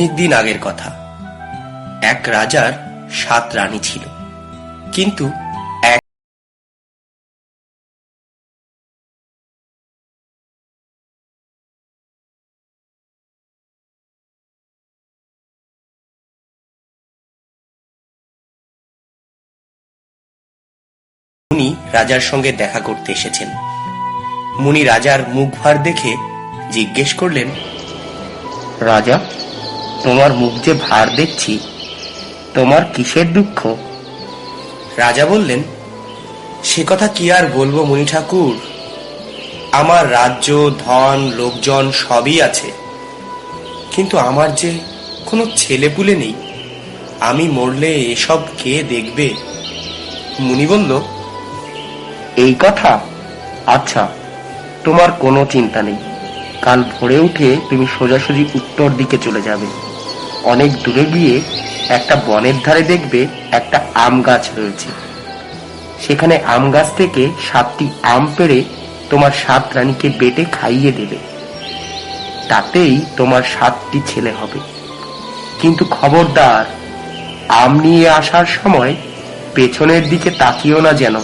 অনেক দিন আগের কথা। এক রাজার সাত রানী ছিল। কিন্তু মুনি রাজার সঙ্গে দেখা করতে এসেছেন। মুনি রাজার মুখ ভার দেখে জিজ্ঞেস করলেন, রাজা তোমার মুখ যে ভার দেখছি তোমার কিসের দুঃখ? রাজা বললেন সে কথা কি আর বলব মুনি ঠাকুর? আমার রাজ্য ধন লোকজন সবই আছে। কিন্তু আমার যে কোনো ছেলেপুলে নেই আমি মরলে এসব কে দেখবে? মুনি বলল এই কথা? আচ্ছা তোমার কোনো চিন্তা নেই। কাল ভোরে উঠে তুমি সোজাসুজি উত্তর দিকে চলে যাবে। অনেক দূরে গিয়ে একটা বনের ধারে দেখবে একটা আম গাছ রয়েছে। সেখানে আম গাছ থেকে সাতটি আম পেড়ে তোমার সাত রানীকে বেটে খাইয়ে দেবে। তাতেই তোমার সাতটি ছেলে হবে। কিন্তু খবরদার, আম নিয়ে আসার সময় পেছনের দিকে তাকিও না যেন।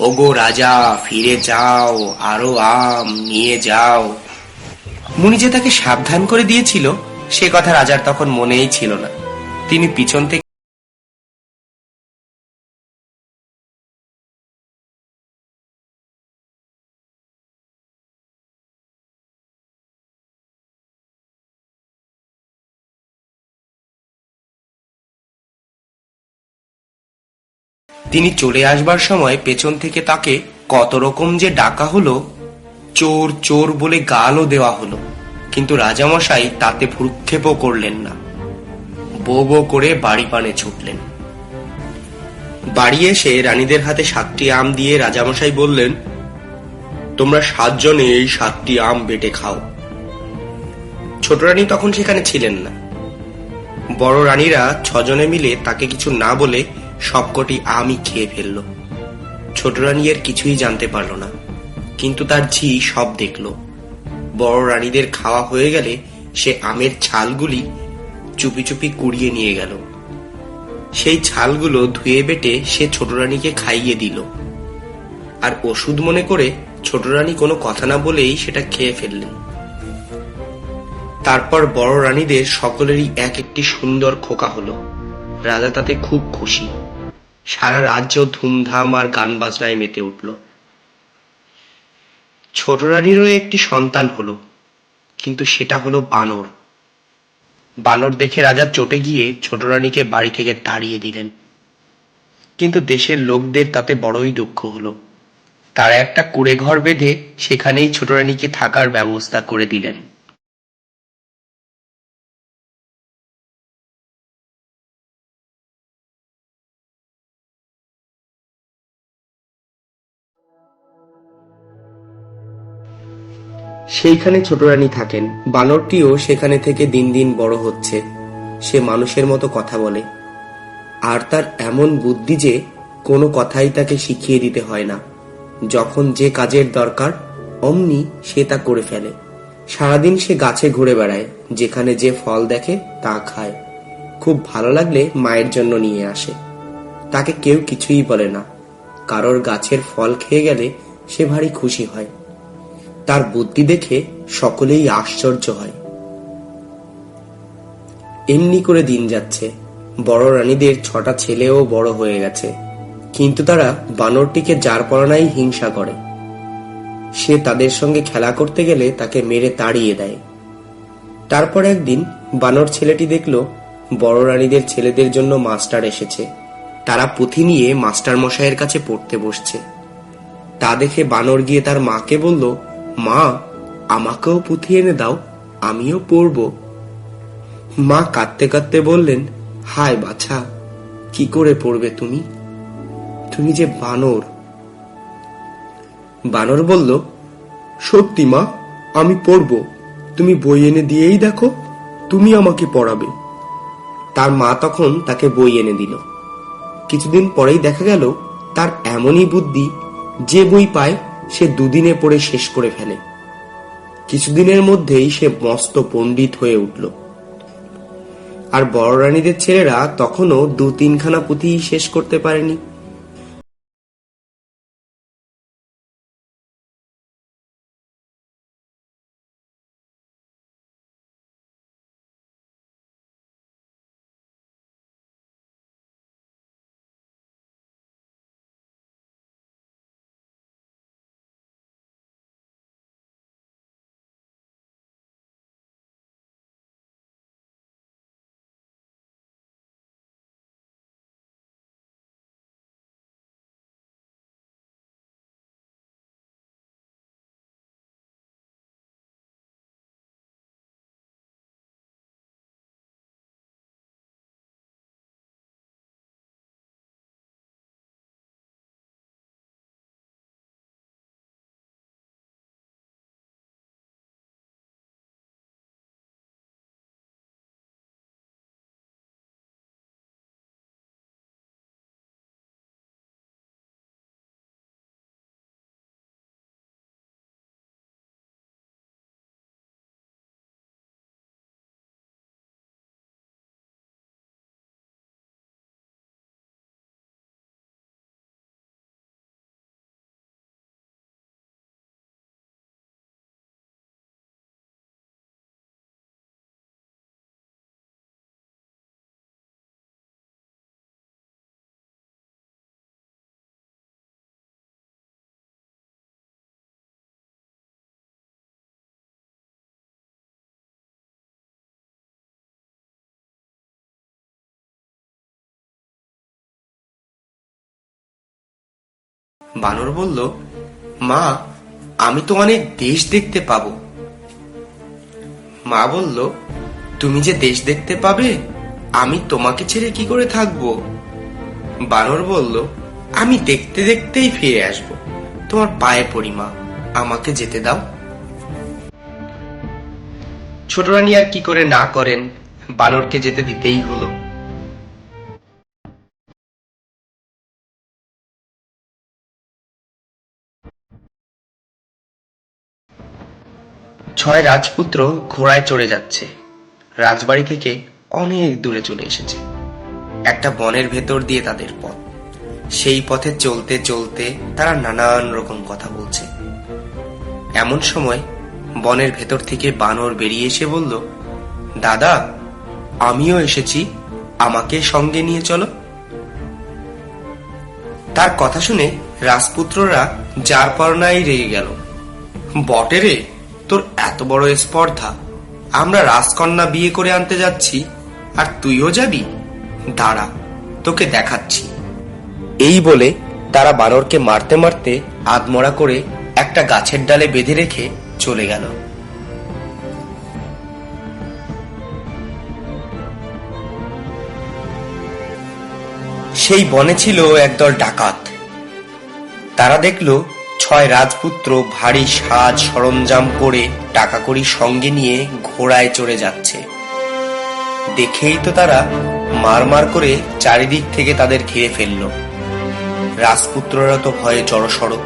ওগো রাজা, ফিরে যাও, আরও আম নিয়ে যাও। মুনি যে তাকে সাবধান করে দিয়েছিল, সে কথা রাজার তখন মনেই ছিল না। তিনি পিছন থেকে তিনি চলে আসবার সময় পেছন থেকে তাকে কত রকম যে ডাকা হলো, চোর চোর বলে গালও দেওয়া হলো। কিন্তু রাজামশাই তাতে ভ্রুক্ষেপও করলেন না। বো বো করে বাড়ি পানে ছুটলেন। বাড়ি এসে রানীদের হাতে সাতটি আম দিয়ে রাজামশাই বললেন, তোমরা সাতজনে এই সাতটি আম বেটে খাও। ছোট রানী তখন সেখানে ছিলেন না। বড় রানীরা ছজনে মিলে তাকে কিছু না বলে সবকটি আমই খেয়ে ফেলল। ছোট রানী এর কিছুই জানতে পারল না, কিন্তু তার ঝি সব দেখল। বড় রানীদের খাওয়া হয়ে গেলে সে আমের ছালগুলি চুপি চুপি কুড়িয়ে নিয়ে গেল। সেই ছালগুলো ধুয়ে বেটে সে ছোট রানীকে খাইয়ে দিল। আর ওষুধ মনে করে ছোট রানী কোনো কথা না বলেই সেটা খেয়ে ফেললেন। তারপর বড় রানীদের সকলেরই এক একটি সুন্দর খোকা হলো। রাজা তাতে খুব খুশি। সারা রাজ্য ধুমধাম আর গান বাজনায় মেতে উঠল। ছোট রানীরও একটি সন্তান হলো, কিন্তু সেটা হলো বানর। বানর দেখে রাজা চটে গিয়ে ছোট রানীকে বাড়ি থেকে তাড়িয়ে দিলেন। কিন্তু দেশের লোকদের তাতে বড়ই দুঃখ হলো। তারা একটা কুড়ে ঘর বেঁধে সেখানেই ছোট রানীকে থাকার ব্যবস্থা করে দিলেন। সেইখানে ছোট রানী থাকেন। বানরটিও সেখানে থেকে দিন দিন বড় হচ্ছে। সে মানুষের মতো কথা বলে। আর তার এমন বুদ্ধি যে কোনো কথাই তাকে শিখিয়ে দিতে হয় না। যখন যে কাজের দরকার, অমনি সে তা করে ফেলে। সারাদিন সে গাছে ঘুরে বেড়ায়, যেখানে যে ফল দেখে তা খায়। খুব ভালো লাগলে মায়ের জন্য নিয়ে আসে। তাকে কেউ কিছুই বলে না। কারোর গাছের ফল খেয়ে গেলে সে ভারী খুশি হয়। তার বুদ্ধি দেখে সকলেই আশ্চর্য হয়। এমনি করে দিন যাচ্ছে। বড় রানীদের ছটা ছেলেও বড় হয়ে গেছে। কিন্তু তারা বানরটিকে যার পরনাই হিংসা করে। সে তাদের সঙ্গে খেলা করতে গেলে তাকে মেরে তাড়িয়ে দেয়। তারপর একদিন বানর ছেলেটি দেখল বড় রানীদের ছেলেদের জন্য মাস্টার এসেছে। তারা পুঁথি নিয়ে মাস্টার মশাইয়ের কাছে পড়তে বসছে। তা দেখে বানর গিয়ে তার মাকে বলল মা, আমাকেও পুঁথি এনে দাও, আমিও পড়ব। মা কাঁদতে কাঁদতে বললেন, হায় বাছা, কি করে পড়বে তুমি? তুমি যে বানর। বানর বলল, সত্যি মা, আমি পড়ব। তুমি বই এনে দিয়েই দেখো, তুমি আমাকে পড়াবে। তার মা তখন তাকে বই এনে দিল। কিছুদিন পরেই দেখা গেল, তার এমনই বুদ্ধি, যে বই পায় সে দুদিনে পড়ে শেষ করে ফেলে। কিছুদিনের মধ্যেই সে মস্ত পণ্ডিত হয়ে উঠল। আর বড় রানীদের ছেলেরা তখনও দু তিনখানা পুঁথি শেষ করতে পারেনি। বানর বলল, মা, আমি তো অনেক দেশ দেখতে পাবো। মা বলল, তুমি যে দেশ দেখতে পাবে, আমি তোমাকে ছেড়ে কি করে থাকব? বানর বলল, আমি দেখতে দেখতেই ফিরে আসব। তোমার পায়ে পড়ি, মা, আমাকে যেতে দাও। ছোট রানী আর কি করে না করেন, বানরকে যেতে দিতেই হলো। ছয় রাজপুত্র ঘোড়ায় চড়ে যাচ্ছে। রাজবাড়ি থেকে অনেক দূরে চলে এসেছে। একটা বনের ভেতর দিয়ে তাদের পথ। সেই পথে চলতে চলতে তারা নানান রকম কথা বলছে। এমন সময় বনের ভেতর থেকে বানর বেরিয়ে এসে বলল, দাদা, আমিও এসেছি। আমাকে সঙ্গে নিয়ে চলো। তার কথা শুনে রাজপুত্ররা যার পরনাই রেগে গেল। বটে রে তোর এত বড় স্পর্ধা। আমরা রাজকন্যা বিয়ে করে আনতে যাচ্ছি, আর তুইও যাবি? দাঁড়া, তোকে দেখাচ্ছি। এই বলে তারা বানরকে মারতে মারতে আদমরা করে একটা গাছের ডালে বেঁধে রেখে চলে গেল। সেই বনে ছিল একদল ডাকাত। তারা দেখল ছয় রাজপুত্র ভারী সাজ সরঞ্জাম করে টাকা কড়ি সঙ্গে নিয়ে ঘোড়ায় চড়ে যাচ্ছে। দেখেই তো তারা মার মার করে চারিদিক থেকে তাদের ঘিরে ফেলল। রাজপুত্ররা তো ভয়ে জড়সড়।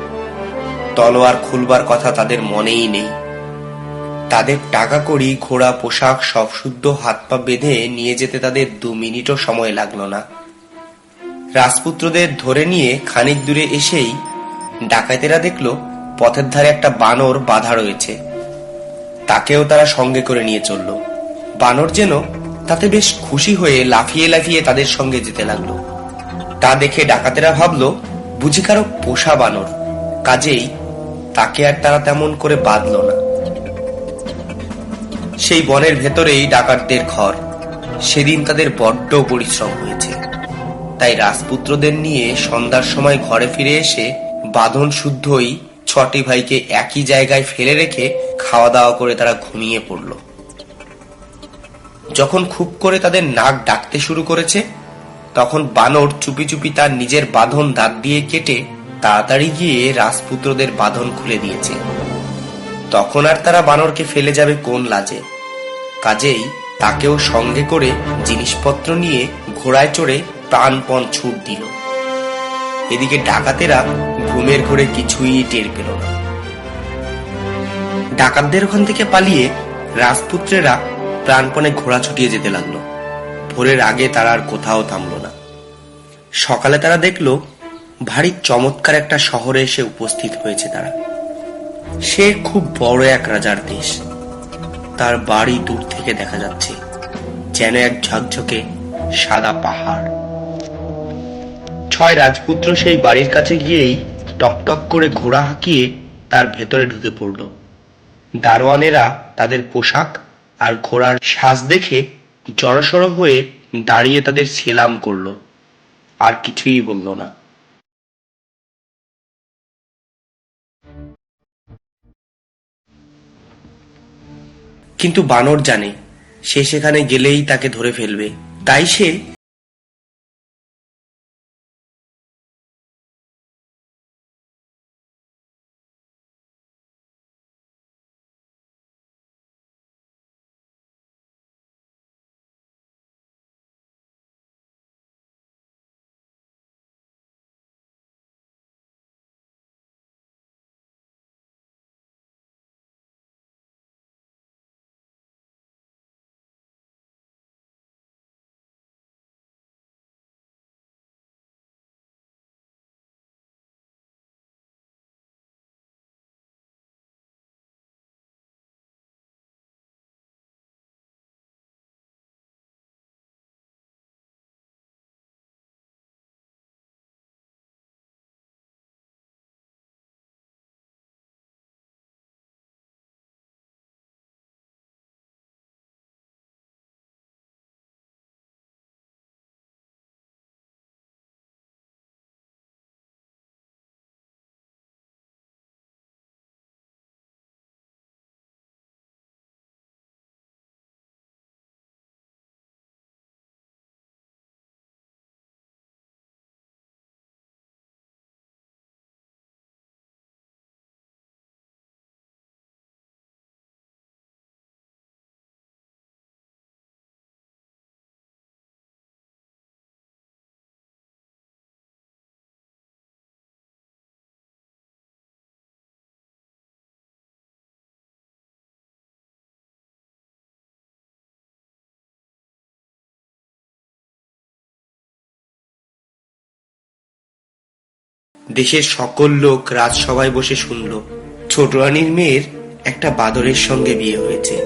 তলোয়ার খুলবার কথা তাদের মনেই নেই। তাদের টাকা কড়ি ঘোড়া, পোশাক সব শুদ্ধ হাত পা বেঁধে নিয়ে যেতে তাদের দু মিনিটও সময় লাগল না। রাজপুত্রদের ধরে নিয়ে খানিক দূরে এসেই ডাকাতেরা দেখল পথের ধারে একটা বানর বাধা রয়েছে। তাকেও তারা সঙ্গে করে নিয়ে চলল। বানর যেন তাতে বেশ খুশি হয়ে লাফিয়ে লাফিয়ে তাদের সঙ্গে যেতে লাগল। তা দেখে ডাকাতেরা ভাবলো, বুঝি কারও পোষা বানর। কাজেই তাকে আর তারা তেমন করে বাঁধল না। সেই বনের ভেতরেই ডাকাতদের ঘর। সেদিন তাদের বড্ড পরিশ্রম হয়েছে। তাই রাজপুত্রদের নিয়ে সন্ধ্যার সময় ঘরে ফিরে এসে বাঁধন শুদ্ধই ছটি ভাইকে একই জায়গায় ফেলে রেখে খাওয়া দাওয়া করে তারা ঘুমিয়ে পড়ল। যখন খুব করে তাদের নাক ডাকতে শুরু করেছে, তখন বানর চুপি চুপি তার নিজের বাঁধন দাঁত দিয়ে কেটে তাড়াতাড়ি গিয়ে রাজপুত্রদের বাঁধন খুলে দিয়েছে। তখন আর তারা বানরকে ফেলে যাবে কোন লাজে? কাজেই তাকেও সঙ্গে করে জিনিসপত্র নিয়ে ঘোড়ায় চড়ে প্রাণপণ ছুট দিল। এদিকে ডাকাতেরা ঘুমের ঘরে কিছুই টের পেল না। ডাকাতদের ওখান থেকে পালিয়ে রাজপুত্রেরা প্রাণপণে ঘোড়া ছুটিয়ে যেতে লাগল। ভোরের আগে তারা আর কোথাও থামলো না। সকালে তারা দেখল, ভারী চমৎকার একটা শহরে এসে উপস্থিত হয়েছে তারা। সে খুব বড় এক রাজার দেশ। তার বাড়ি দূর থেকে দেখা যাচ্ছে, যেন এক ঝকঝকে সাদা পাহাড়। ছয় রাজপুত্র সেই বাড়ির কাছে গিয়েই টকটক করে ঘোড়া হাঁকিয়ে তার ভেতরে ঢুকে পড়ল। দারোয়ানেরা তাদের পোশাক আর ঘোড়ার সাজ দেখে জড়সড় হয়ে দাঁড়িয়ে তাদের সেলাম করল। আর কিছুই বলল না। কিন্তু বানর জানে, সে সেখানে গেলেই তাকে ধরে ফেলবে। তাই সে দেশের সকল লোক রাজসভায় বসে শুনল। ছোট রানীর মেয়ের একটা বাদরের সঙ্গে বিয়ে হয়েছে।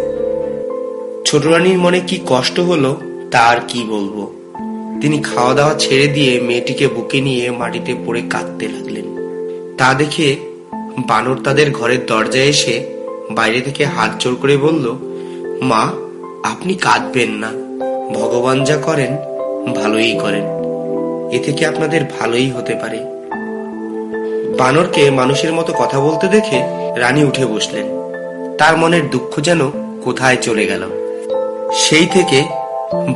ছোট রানীর মনে কি কষ্ট হলো তার কি বলব। তিনি খাওয়া দাওয়া ছেড়ে দিয়ে মেয়েটিকে বুকে নিয়ে মাটিতে পড়ে কাঁদতে লাগলেন। তা দেখে বানর তাদের ঘরের দরজায় এসে বাইরে থেকে হাত জোর করে বলল, মা, আপনি কাঁদবেন না। ভগবান যা করেন, ভালোই করেন। এ থেকে আপনাদের ভালোই হতে পারে? বানরকে মানুষের মতো কথা বলতে দেখে রানী উঠে বসলেন। তার মনের দুঃখ যেন কোথায় চলে গেল। সেই থেকে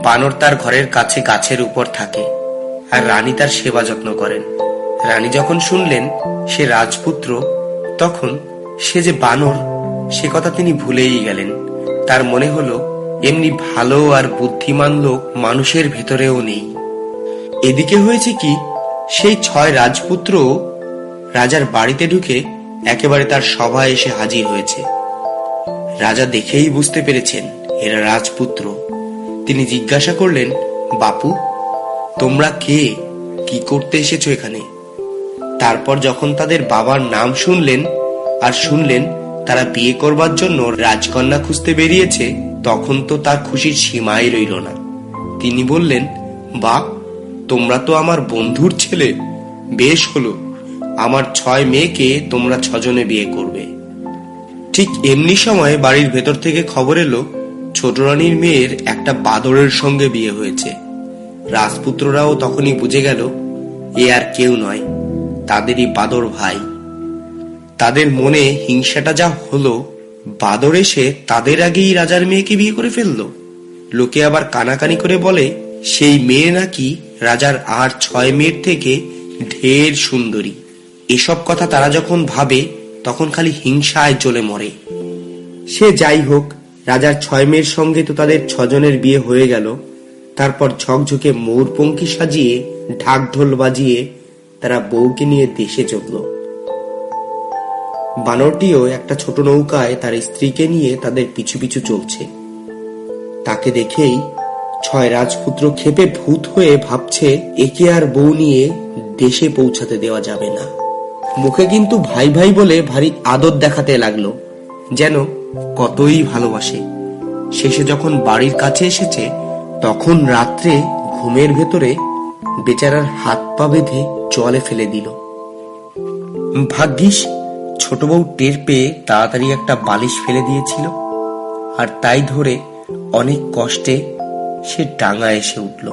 বানর তার ঘরের কাছে গাছের উপর থাকে আর রানী তার সেবা যত্ন করেন। রানী যখন শুনলেন সে রাজপুত্র, তখন সে যে বানর, সে কথা তিনি ভুলেই গেলেন। তার মনে হলো এমনি ভালো আর বুদ্ধিমান লোক মানুষের ভেতরেও নেই। এদিকে হয়েছে কি, সেই ছয় রাজপুত্র রাজার বাড়িতে ঢুকে একেবারে তার সভায় এসে হাজির হয়েছে। রাজা দেখেই বুঝতে পেরেছেন এরা রাজপুত্র। তিনি জিজ্ঞাসা করলেন, বাপু, তোমরা কে? কি করতে এসেছ এখানে? তারপর যখন তাদের বাবার নাম শুনলেন আর শুনলেন তারা বিয়ে করবার জন্য রাজকন্যা খুঁজতে বেরিয়েছে, তখন তো তার খুশির সীমাই রইল না। তিনি বললেন বা তোমরা তো আমার বন্ধুর ছেলে, বেশ হলো। আমার ছয় মেয়েকে তোমরা ছজনে বিয়ে করবে। ঠিক এমনি সময় বাড়ির ভেতর থেকে খবর এলো, ছোট রানীর মেয়ের একটা বাদরের সঙ্গে বিয়ে হয়েছে। রাজপুত্ররাও তখনই বুঝে গেল, এ আর কেউ নয়, তাদেরই বাদর ভাই। তাদের মনে হিংসাটা যা হলো, বাদর এসে তাদের আগেই রাজার মেয়েকে বিয়ে করে ফেলল। লোকে আবার কানাকানি করে বলে, সেই মেয়ে নাকি রাজার আর ছয় মেয়ের থেকে ঢের সুন্দরী। এসব কথা তারা যখন ভাবে, তখন খালি হিংসায় জ্বলে মরে। সে যাই হোক, রাজার ছয় মেয়ের সঙ্গে তো তাদের ছজনের বিয়ে হয়ে গেল। তারপর ঝকঝকে ময়ূরপঙ্খী সাজিয়ে, ঢাক ঢোল বাজিয়ে তারা বউকে নিয়ে দেশে চলল। বানরটিও একটা ছোট নৌকায় তার স্ত্রীকে নিয়ে তাদের পিছু পিছু চলছে। তাকে দেখেই ছয় রাজপুত্র ক্ষেপে ভূত হয়ে ভাবছে, একে আর বউ নিয়ে দেশে পৌঁছাতে দেওয়া যাবে না। মুখে কিন্তু ভাই ভাই বলে ভারী আদর দেখাতে লাগল, যেন কতই ভালোবাসে। শেষে যখন বাড়ির কাছে এসেছে, তখন রাত্রে ঘুমের ভেতরে বেচারার হাত পা বেঁধে জলে ফেলে দিল। ভাগ্যিস, ছোট বউ টের পেয়ে তাড়াতাড়ি একটা বালিশ ফেলে দিয়েছিল, আর তাই ধরে অনেক কষ্টে সে ডাঙা এসে উঠল।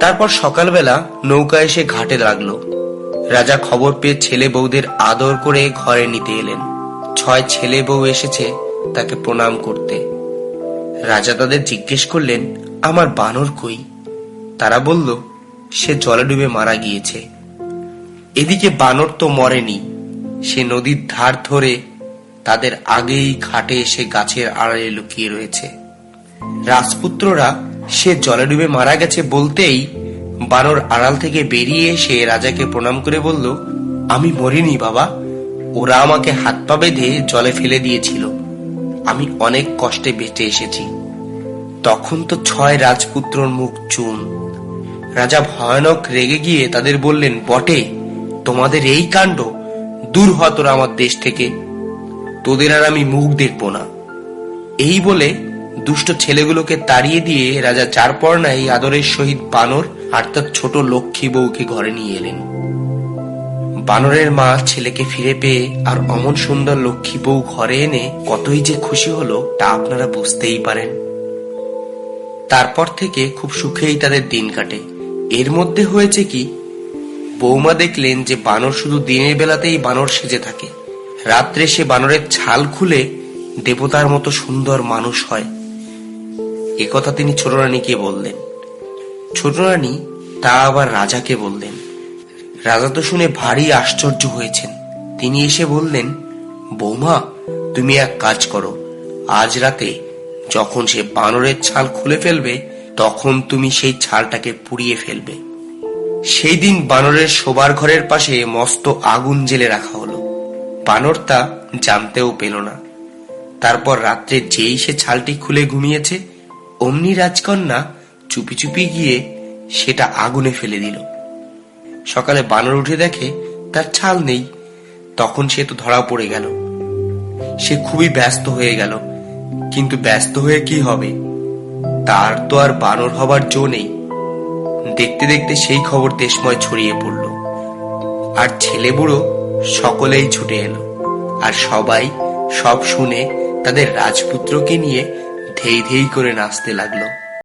তারপর সকালবেলা নৌকা এসে ঘাটে লাগল। রাজা খবর পেয়ে ছেলে বউদের আদর করে ঘরে নিতে এলেন। ছয় ছেলে বউ এসেছে তাকে প্রণাম করতে। রাজা তাদের জিজ্ঞেস করলেন, আমার বানর কই? তারা বলল, সে জলে ডুবে মারা গিয়েছে। এদিকে বানর তো মরেনি। সে নদীর ধার ধরে তাদের আগেই ঘাটে এসে গাছের আড়ালে লুকিয়ে রয়েছে। রাজপুত্ররা, সে জলে ডুবে মারা গেছে বলতেই বানর আড়াল থেকে বেরিয়ে এসে রাজাকে প্রণাম করে বলল, আমি মরিনি বাবা। ওরা আমাকে হাত পা বেঁধে জলে ফেলে দিয়েছিল। আমি অনেক কষ্টে বেঁচে এসেছি। তখন তো ছয় রাজপুত্রর মুখ চুন। রাজা ভয়ানক রেগে গিয়ে তাদের বললেন, বটে, তোমাদের এই কাণ্ড দূর হ তোরা আমার দেশ থেকে। তোদের আর আমি মুখ দেখব না। এই বলে দুষ্ট ছেলেগুলোকে তাড়িয়ে দিয়ে রাজা চারপর নাই আদরের সহিত বানর আর তার ছোট লক্ষ্মী বউকে ঘরে নিয়ে এলেন। বানরের মা ছেলেকে ফিরে পেয়ে আর অমন সুন্দর লক্ষ্মী বউ ঘরে এনে কতই যে খুশি হলো তা আপনারা বুঝতেই পারেন। তারপর থেকে খুব সুখেই তাদের দিন কাটে। এর মধ্যে হয়েছে কি বৌমা দেখলেন যে বানর শুধু দিনের বেলাতেই বানর সেজে থাকে। রাত্রে সে বানরের ছাল খুলে দেবতার মতো সুন্দর মানুষ হয়। একথা তিনি ছোট রানীকে বললেন। ছোট রানী তা আবার রাজাকে বললেন, রাজা তো শুনে ভারী আশ্চর্য হয়েছেন। তিনি এসে বললেন, বৌমা, তুমি এক কাজ করো। আজ রাতে যখন সে বানরের ছাল খুলে ফেলবে, তখন তুমি সেই ছালটাকে পুড়িয়ে ফেলবে। সেই দিন বানরের শোবার ঘরের পাশে মস্ত আগুন জেলে রাখা হলো। বানর তা জানতেও পেল না। তারপর রাত্রে যেই সে ছালটি খুলে ঘুমিয়েছে, অমনি রাজকন্যা চুপি চুপি গিয়ে সেটা আগুনে ফেলে দিল। সকালে বানর উঠে দেখে তার ছাল নেই। তখন সে তো ধরা পড়ে গেল। সে খুবই ব্যস্ত হয়ে গেল। কিন্তু ব্যস্ত হয়ে কি হবে? তার তো আর বানর হবার জো নেই। দেখতে দেখতে সেই খবর দেশময় ছড়িয়ে পড়ল। আর ছেলে বুড়ো সকলেই ছুটে এলো। আর সবাই সব শুনে তাদের রাজপুত্রকে নিয়ে ধেই ধেই করে নাচতে লাগল।